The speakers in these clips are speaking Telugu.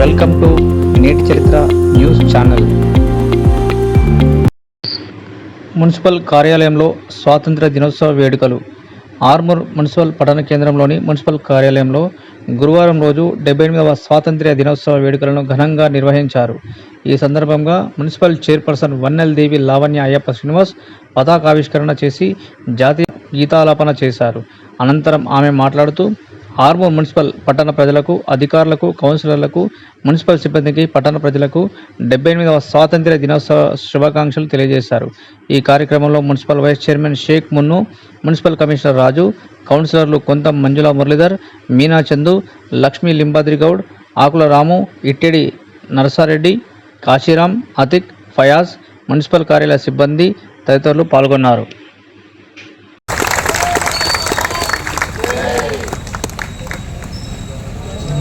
వెల్కమ్ టు నేటి చరిత్ర న్యూస్ ఛానల్. మున్సిపల్ కార్యాలయంలో స్వాతంత్ర దినోత్సవ వేడుకలు. ఆర్మూర్ మున్సిపల్ పట్టణ కేంద్రంలోని మున్సిపల్ కార్యాలయంలో గురువారం రోజు డెబ్బై ఎనిమిదవ స్వాతంత్ర్య దినోత్సవ వేడుకలను ఘనంగా నిర్వహించారు. ఈ సందర్భంగా మున్సిపల్ చైర్పర్సన్ వన్నెల్దేవి లావణ్య అయ్యప్ప శ్రీనివాస్ పతాకావిష్కరణ చేసి జాతీయ గీతాలాపన చేశారు. అనంతరం ఆమె మాట్లాడుతూ ఆర్మూర్ మున్సిపల్ పట్టణ ప్రజలకు అధికారులకు కౌన్సిలర్లకు మున్సిపల్ సిబ్బందికి పట్టణ ప్రజలకు డెబ్బై ఎనిమిదవ స్వాతంత్ర్య దినోత్సవ శుభాకాంక్షలు తెలియజేశారు. ఈ కార్యక్రమంలో municipal vice chairman Shaik Munnu municipal commissioner Raju కౌన్సిలర్లు కొంత మంజుల మురళీధర్ మీనా చందు లక్ష్మీ లింబాద్రి గౌడ్ ఆకుల రాము ఇట్టెడి నరసారెడ్డి కాశీరాం అతిక్ ఫయాజ్ మున్సిపల్ కార్యాలయ సిబ్బంది తదితరులు పాల్గొన్నారు.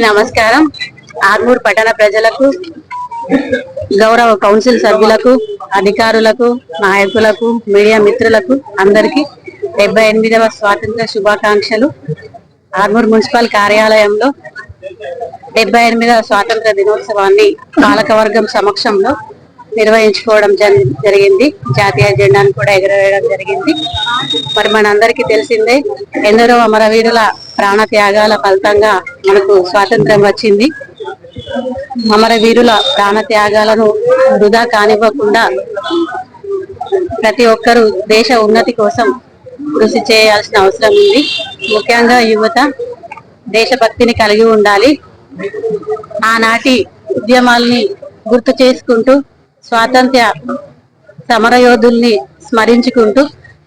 నమస్కారం ఆర్మూర్ పట్టణ ప్రజలకు గౌరవ కౌన్సిల్ సభ్యులకు అధికారులకు నాయకులకు మీడియా మిత్రులకు అందరికీ డెబ్బై ఎనిమిదవ స్వాతంత్ర శుభాకాంక్షలు. ఆర్మూర్ మున్సిపల్ కార్యాలయంలో డెబ్బై ఎనిమిదవ స్వాతంత్ర దినోత్సవాన్ని పాలకవర్గం సమక్షంలో నిర్వహించుకోవడం జరిగింది. జాతీయ జెండాను కూడా ఎగురవేయడం జరిగింది. మరి మనందరికీ తెలిసిందే ఎందరో అమరవీరుల ప్రాణ త్యాగాల ఫలితంగా మనకు స్వాతంత్రం వచ్చింది. అమరవీరుల ప్రాణ త్యాగాలను వృధా కానివ్వకుండా ప్రతి ఒక్కరూ దేశ ఉన్నతి కోసం కృషి చేయాల్సిన అవసరం ఉంది. ముఖ్యంగా యువత దేశభక్తిని కలిగి ఉండాలి. ఆనాటి ఉద్యమాల్ని గుర్తు చేసుకుంటూ స్వాతంత్ర సమరయోధుల్ని స్మరించుకుంటూ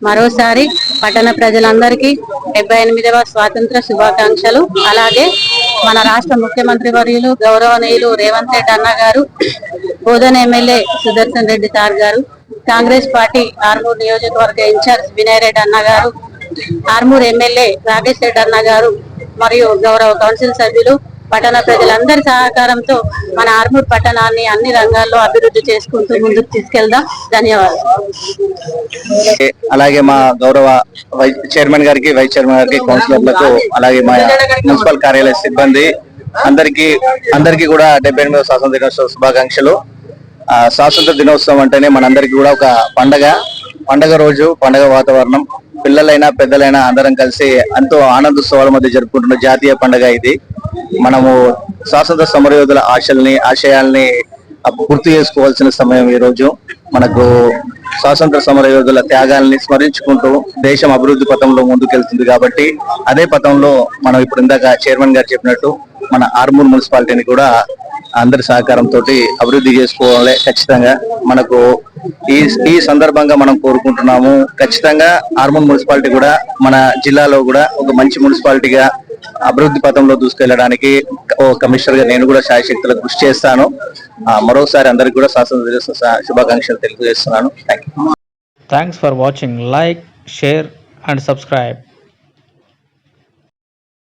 మరోసారి పట్టణ ప్రజలందరికీ డెబ్బై ఎనిమిదవ స్వాతంత్ర శుభాకాంక్షలు. అలాగే మన రాష్ట్ర ముఖ్యమంత్రి వర్యులు గౌరవనీయులు రేవంత్ రెడ్డి అన్న గారు బోధన ఎమ్మెల్యే సుదర్శన్ రెడ్డి సార్ గారు కాంగ్రెస్ పార్టీ ఆర్మూర్ నియోజకవర్గ ఇన్ఛార్జ్ వినయ్ రెడ్డి అన్న గారు ఆర్మూర్ ఎమ్మెల్యే రాకేష్ రెడ్డి అన్న గారు మరియు గౌరవ కౌన్సిల్ సభ్యులు పట్టణ ప్రజలందరి సహకారంతో మన ఆర్మూర్ పట్టణాన్ని అన్ని రంగాల్లో అభివృద్ధి చేసుకుంటూ ముందుకు తీసుకెళ్దాం. ధన్యవాదాలు. అలాగే మా గౌరవ చైర్మన్ గారికి వైస్ చైర్మన్ గారికి కౌన్సిలర్లకు అలాగే మా మున్సిపల్ కార్యాలయ సిబ్బంది అందరికి అందరికీ కూడా డెబ్బై ఎనిమిదవ స్వాతంత్ర దినోత్సవ శుభాకాంక్షలు. స్వాతంత్ర దినోత్సవం అంటేనే మనందరికీ కూడా ఒక పండగ. పండగ రోజు పండగ వాతావరణం. పిల్లలైనా పెద్దలైనా అందరం కలిసి ఎంతో ఆనందోత్సవాల మధ్య జరుపుకుంటున్న జాతీయ పండగ ఇది. మనము స్వాతంత్ర సమరయోధుల ఆశల్ని ఆశయాల్ని గుర్తు చేసుకోవాల్సిన సమయం ఈ రోజు. మనకు స్వాతంత్ర సమరయోధుల త్యాగాల్ని స్మరించుకుంటూ దేశం అభివృద్ధి పథంలో ముందుకెళ్తుంది కాబట్టి అదే పథంలో మనం ఇప్పుడు ఇందాక చైర్మన్ గారు చెప్పినట్టు మన ఆర్మూర్ మున్సిపాలిటీని కూడా అందరి సహకారంతో అభివృద్ధి చేసుకోవాలి. ఖచ్చితంగా మనకు ఈ ఈ సందర్భంగా మనం కోరుకుంటున్నాము. ఖచ్చితంగా ఆర్మూర్ మున్సిపాలిటీ కూడా మన జిల్లాలో కూడా ఒక మంచి మున్సిపాలిటీగా అభివృద్ధి పథంలో దూసుకెళ్ళడానికి ఓ కమిషనర్గా నేను కూడా శాయశక్తులకు కృషి చేస్తాను. ఆ, మరోసారి అందరికి కూడా శాసనసభ శుభాకాంక్షలు తెలియజేస్తున్నాను. Thank you thanks for watching like share and subscribe